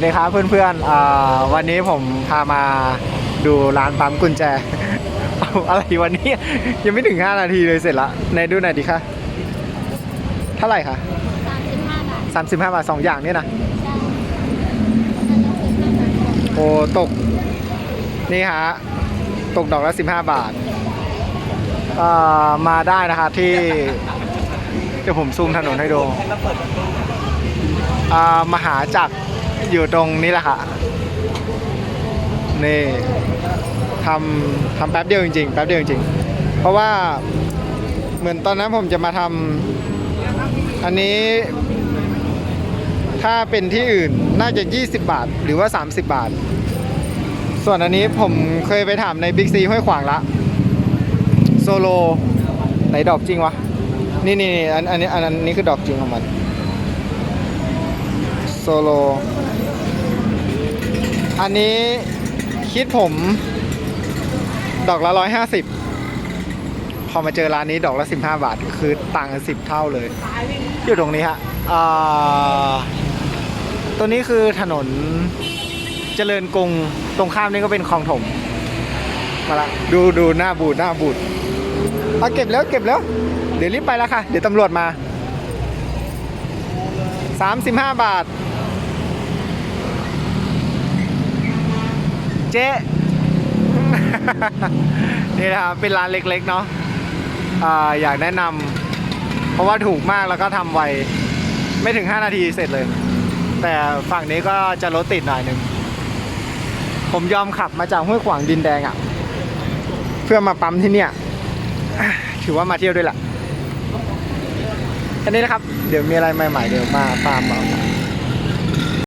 วัสดีครับเพื่อนๆวันนี้ผมพามาดูร้านปั๊มกุญแจ เอาอะไรวันนี้ ยังไม่ถึง 5 นาทีเลยเสร็จละในดูหน่อยดิคะเท่าไหร่คะสามสิบห้าบาท 35 บาท 2 อย่างเนี่ยนะ โอ้ ตก นี่ฮะ ตกดอกละ 15 บาท มาได้นะคะที่ เดี๋ยวผมซูมถนนให้ดูมหาจักร อยู่ตรงนี้แหละค่ะ นี่ทำทำแป๊บเดียวจริงๆ แป๊บเดียวจริงๆ เพราะว่าเหมือนตอนนั้นผมจะมาทำอันนี้ ถ้าเป็นที่อื่นน่าจะ 20 บาท หรือว่า 30 บาท ส่วนอันนี้ผมเคยไปถามในบิ๊กซีห้วยขวางละโซโลไหนดอกจริงวะ นี่นี่นี่อันอันนี้อันอันนี้คือดอกจริงของมัน โซโล อันนี้คิดผม ดอกละร้อยห้าสิบพอมาเจอร้านนี้ดอกละสิบห้าบาท คือต่างกันสิบเท่าเลย อยู่ตรงนี้ฮะตัวนี้คือถนนเจริญกรุงตรงข้ามนี่ก็เป็นคลองถม มาละดูดูหน้าบูดหน้าบูดเอาเก็บแล้วเก็บแล้ว เดี๋ยวรีบไปแล้วค่ะ เดี๋ยวตำรวจมา 35 บาท เจ๊ นี่นะครับเป็นร้านเล็กๆเนาะอ่าอยากแนะนำเพราะว่าถูกมากแล้วก็ทำไว ไม่ถึง 5 นาทีเสร็จเลย แต่ฝั่งนี้ก็จะรถติดหน่อยหนึ่งผมยอมขับมาจากห้วยขวางดินแดงอะ่ะ เพื่อมาปั๊มที่เนี่ย ถือว่ามาเที่ยวด้วยแหละแค่นี้นะครับ เดี๋ยวมีอะไรใหม่ๆ เดี๋ยวมาตามเอา